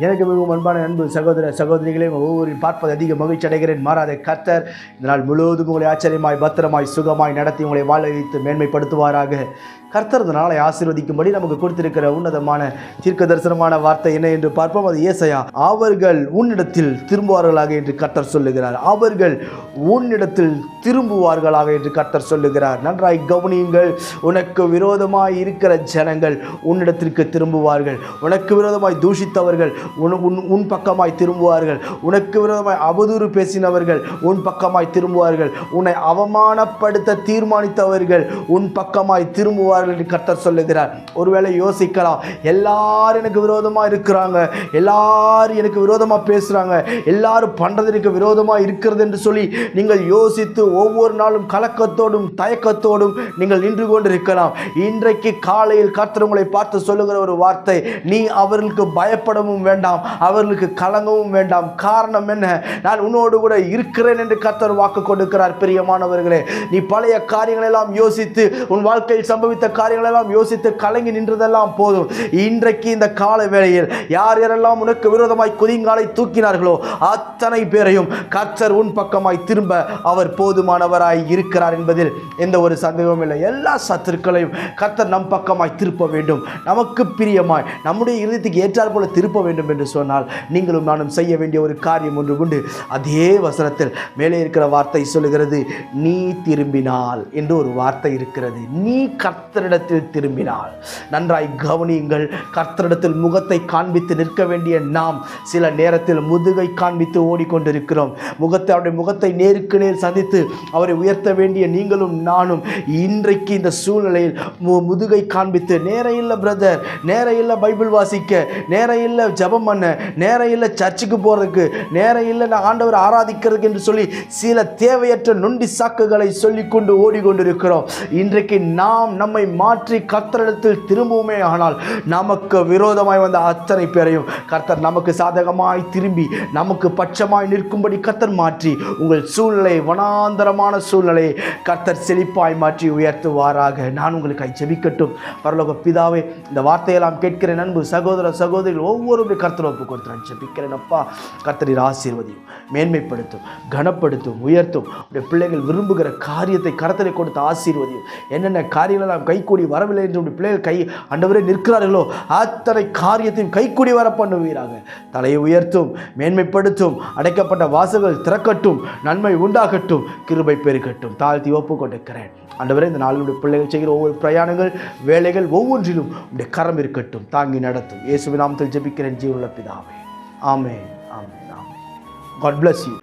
எனக்கு மிகவும் அன்பான அன்பு சகோதர சகோதரிகளே ஒவ்வொரு பார்ப்பது அதிக மகிழ்ச்சி அடைகிறேன். மாறாத கர்த்தர் இந்த நாள் முழுவதும் உங்களை ஆச்சரியமாய் பத்திரமாய் சுகமாய் நடத்தி உங்களை வாழ வைத்து மேன்மைப்படுத்துவாராக. கர்த்தர் இந்த நாளை ஆசீர்வதிக்கும்படி நமக்கு கொடுத்திருக்கிற உன்னதமான தீர்க்க தரிசனமான வார்த்தை என்ன என்று பார்ப்போம். அது ஏசையா அவர்கள் உன்னிடத்தில் திரும்புவார்களாக என்று கர்த்தர் சொல்லுகிறார். அவர்கள் உன்னிடத்தில் திரும்புவார்களாக என்று கர்த்தர் சொல்லுகிறார். நன்றாய் கவனியுங்கள் உனக்கு விரோதமாய் இருக்கிற ஜனங்கள் உன்னிடத்திற்கு திரும்புவார்கள். உனக்கு விரோதமாய் தூஷித்தவர்கள் உன் உன் உன் பக்கமாய் திரும்புவார்கள். உனக்கு விரோதமாய் அவதூறு பேசினவர்கள் உன் பக்கமாய் திரும்புவார்கள். உன்னை அவமானப்படுத்த தீர்மானித்தவர்கள் உன் பக்கமாய் திரும்புவார்கள் என்று கர்த்தர் சொல்லுகிறார். ஒருவேளை யோசிக்கலாம். எல்லாரும் எனக்கு விரோதமாக இருக்கிறாங்க. எல்லாரும் எனக்கு விரோதமாக பேசுகிறாங்க எல்லாரும் பண்ணுறது எனக்கு விரோதமாக இருக்கிறது என்று சொல்லி நீங்கள் யோசித்து ஒவ்வொரு நாளும் கலக்கத்தோடும் தயக்கத்தோடும் நீங்கள் நின்று கொண்டிருக்கலாம். இன்றைக்கு காலையில் கர்த்தர் உங்களை பார்த்து சொல்லுகிற ஒரு வார்த்தை நீ அவர்களுக்கு பயப்படவும் வேண்டாம் அவர்களுக்கு கலங்கவும் வேண்டாம். காரணம் என்ன? நான் உன்னோடு கூட இருக்கிறேன் என்று கத்தர் வாக்கு கொடுக்கிறார் பிரியமானவர்களே. நீ பழைய காரியங்கள் எல்லாம் யோசித்து உன் வாழ்க்கையில் சம்பவித்த காரியங்கள் எல்லாம் யோசித்து கலங்கி நின்றதெல்லாம் போதும். இன்றைக்கு இந்த கால வேளையில் யார் யாரெல்லாம் உனக்கு விரோதமாய் குதிங்காலை தூக்கினார்களோ அத்தனை பேரையும் கத்தர் உன் பக்கமாய் திரும்ப அவர் போதுமானவராய் இருக்கிறார் என்பதில் எந்த ஒரு சந்தேகமும் இல்லை. எல்லா சத்துருக்களையும் கத்தர் நம் பக்கமாய் திருப்ப வேண்டும். நமக்கு பிரியமாய் நம்முடைய இறுதிக்கு ஏற்றாற்போல திருப்ப வேண்டும். என்று சொன்னால் நீங்களும் நானும் செய்ய வேண்டிய ஒரு காரியம் ஒன்று உண்டு. அதே வசனத்தில் மேலே இருக்கிற வார்த்தை சொல்லுகிறது நீ திரும்பினால் என்று ஒரு வார்த்தை இருக்கிறது. நீ கர்த்தரிடத்தில் திரும்பினால் நன்றாய் கவனியுங்கள் கர்த்தரிடத்தில் முகத்தை காண்பித்து நிற்க வேண்டிய நாம் சில நேரத்தில் முதுகை காண்பித்து ஓடிக்கொண்டிருக்கிறோம். முகத்தை அவருடைய முகத்தை நேருக்கு நேர் சந்தித்து அவரை உயர்த்த வேண்டிய நீங்களும் நானும் இன்றைக்கு இந்த சூழ்நிலையில் மு- முதுகை காண்பித்து நேர இல்லை பிரதர் நேர இல்லை பைபிள் வாசிக்க. நேர இல்லை ஜெபம் பண்ண. நேரம் இல்லை சர்ச்சுக்கு போகிறதுக்கு நேரம் இல்லை நான் ஆண்டவர் ஆராதிக்கிறதுக்கு என்று சொல்லி சில தேவையற்ற நொண்டி சாக்குகளை சொல்லிக்கொண்டு ஓடிக்கொண்டிருக்கிறோம். இன்றைக்கு நாம் நம்மை மாற்றி கத்தரிடத்தில் திரும்புவோமே ஆனால் நமக்கு விரோதமாய் வந்த அத்தனை பேரையும் கர்த்தர் நமக்கு சாதகமாய் திரும்பி நமக்கு பட்சமாய் நிற்கும்படி கர்த்தர் மாற்றி உங்கள் சூழ்நிலை வனாந்தரமான சூழ்நிலையை கர்த்தர் செழிப்பாய் மாற்றி உயர்த்துவாராக. நான் உங்களுக்கு ஜெபிக்கட்டும். பரலோக பிதாவே இந்த வார்த்தையெல்லாம் கேட்கிற நண்பு சகோதர சகோதரிகள் என்று கர்த்தர் ஒப்பு கொடுத்துறான் ஜெபிக்கிறேன் அப்பா. கர்த்தரின் ஆசீர்வதியும் மேன்மைப்படுத்தும் கனப்படுத்தும் உயர்த்தும். உடைய பிள்ளைகள் விரும்புகிற காரியத்தை கர்த்தரை கொடுத்து ஆசீர்வதியும். என்னென்ன காரியங்களெல்லாம் கைக்கூடி வரவில்லை என்று உடைய பிள்ளைகள் கை அண்டவரே நிற்கிறார்களோ அத்தனை காரியத்தையும் கைக்கூடி வர பண்ணுவீராக. தலையை உயர்த்தும் மேன்மைப்படுத்தும் அடைக்கப்பட்ட வாசல்கள் திறக்கட்டும் நன்மை உண்டாகட்டும் கிருபை பெருகட்டும். தாழ்த்தி ஒப்பு கொடுக்கிறேன் ஆண்டவரே இந்த நாளினுடைய பிள்ளைகள் செய்கிற ஒவ்வொரு பிரயாணங்கள் வேலைகள் ஒவ்வொன்றிலும் உடைய கரம் இருக்கட்டும் தாங்கி நடத்தும். இயேசுவின் நாமத்தில் ஜெபிக்கிறேன். ஜீவனுள்ள பிதாவே. ஆமென் ஆமென் ஆமென். God bless you